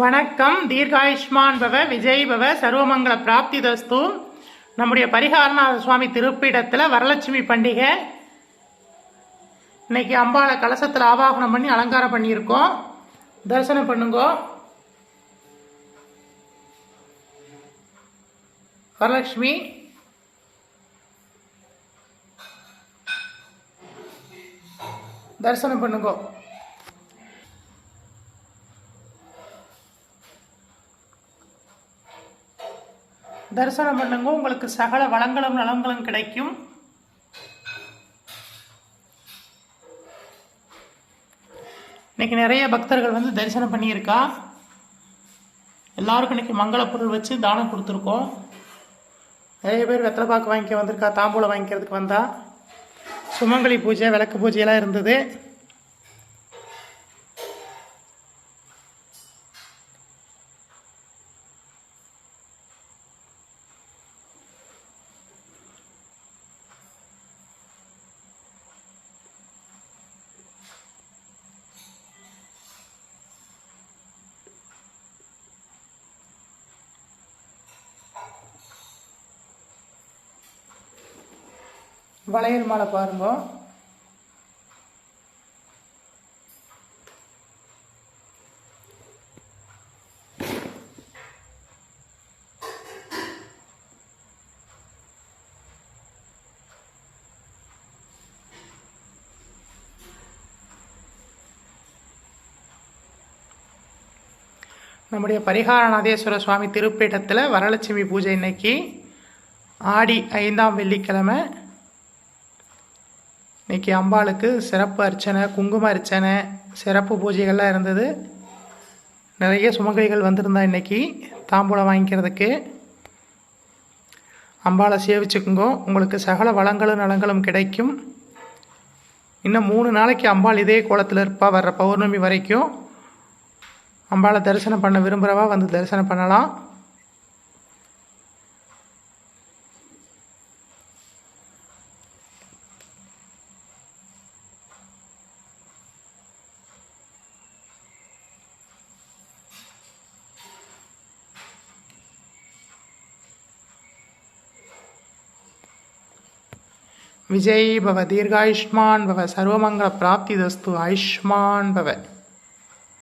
வணக்கம். தீர்காயுஷ்மான் பவ விஜய் பவ சர்வமங்கல பிராப்தி தஸ்து நம்முடைய பரிகாரநாத சுவாமி திருப்பிடத்தில் வரலட்சுமி பண்டிகை. இன்னைக்கு அம்பாளை கலசத்தில் ஆவாகனம் பண்ணி அலங்காரம் பண்ணியிருக்கோம். தரிசனம் பண்ணுங்கோ. வரலட்சுமி. தரிசனம் பண்ணுங்கோ. தரிசனம் பண்ணுங்க. உங்களுக்கு சகல வளங்களும் நலங்களும் கிடைக்கும். இன்னைக்கு நிறைய பக்தர்கள் வந்து தரிசனம் பண்ணியிருக்கா? எல்லாருக்கும் இன்னைக்கு மங்கள பொருள் வச்சு தானம் கொடுத்துருக்கோம். நிறைய பேர் வெத்தலை பாக்கு வாங்கிக்க வந்திருக்கா தாம்பூலம் வாங்கிக்கிறதுக்கு வந்தா. சுமங்கலி பூஜை விளக்கு பூஜையெல்லாம் இருந்தது. வளையல் மாலை பாருங்க. நம்முடைய பரிகாரநாதேஸ்வர சுவாமி திருப்பீடத்தில் வரலட்சுமி பூஜை இன்னைக்கு ஆடி ஐந்தாம் வெள்ளிக்கிழமை. இன்னைக்கு அம்பாளுக்கு சிறப்பு அர்ச்சனை குங்கும அர்ச்சனை சிறப்பு பூஜைகள்லாம் இருந்தது. நிறைய சுமங்கலிகள் வந்திருந்தா இன்னைக்கு தாம்பூலம் வாங்கிக்கிறதுக்கு. அம்பாளை சேவிச்சுக்குங்கோ. உங்களுக்கு சகல வளங்களும் நலங்களும் கிடைக்கும். இன்னும் மூணு நாளைக்கு அம்பாள் இதே கோலத்தில் இருப்பா வர்ற பௌர்ணமி வரைக்கும். அம்பாளை தரிசனம் பண்ண விரும்புகிறவா வந்து தரிசனம் பண்ணலாம். விஜய் பவ தீர்காயுஷ்மான் பவ சர்வமங்கள பிராப்தி தஸ்து ஆயுஷ்மான் பவ